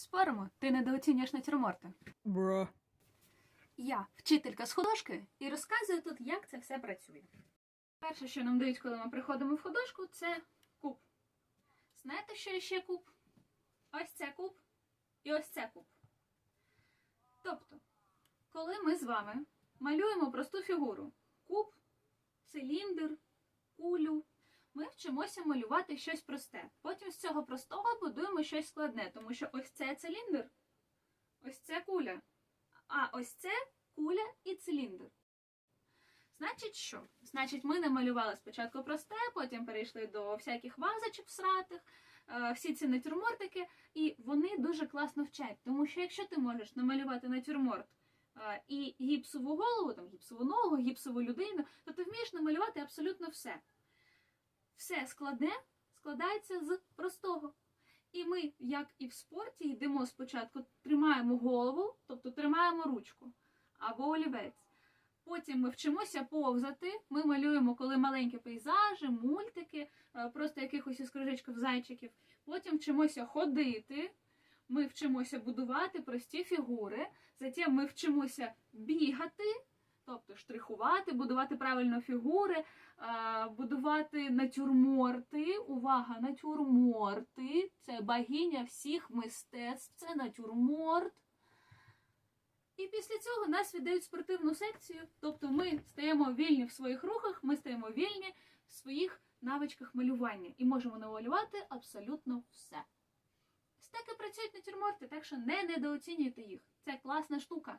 Споримо, ти недооцінюєш натюрморти. Бра. Я вчителька з художки і розказую тут, як це все працює. Перше, що нам дають, коли ми приходимо в художку, це куб. Знаєте, що ще куб? Ось це куб і ось це куб. Тобто, коли ми з вами малюємо просту фігуру куб, циліндр, вчимося малювати щось просте. Потім з цього простого будуємо щось складне, тому що ось це циліндр, ось це куля. А ось це куля і циліндр. Значить, що? Значить, ми намалювали спочатку просте, потім перейшли до всяких вазочок всратих, е, всі ці натюрмортики, і вони дуже класно вчать. Тому що якщо ти можеш намалювати натюрморт е, і гіпсову голову, там гіпсову ногу, гіпсову людину, то ти вмієш намалювати абсолютно все. Все складне складається з простого. І ми, як і в спорті, йдемо спочатку, тримаємо голову, тобто тримаємо ручку або олівець. Потім ми вчимося повзати. Ми малюємо, коли маленькі пейзажі, мультики, е, просто якихось із кружечків зайчиків. Потім вчимося ходити. Ми вчимося будувати прості фігури. Затім ми вчимося бігати, тобто штрихувати, будувати правильно фігури, е, будувати натюрморти. Увага, натюрморти. Це богиня всіх мистецтв, це натюрморт. І після цього нас віддають спортивну секцію. Тобто ми стаємо вільні в своїх рухах, ми стаємо вільні в своїх навичках малювання і можемо намалювати абсолютно все. Ось так працюють натюрморти, так що не недооцінюйте їх. Це класна штука.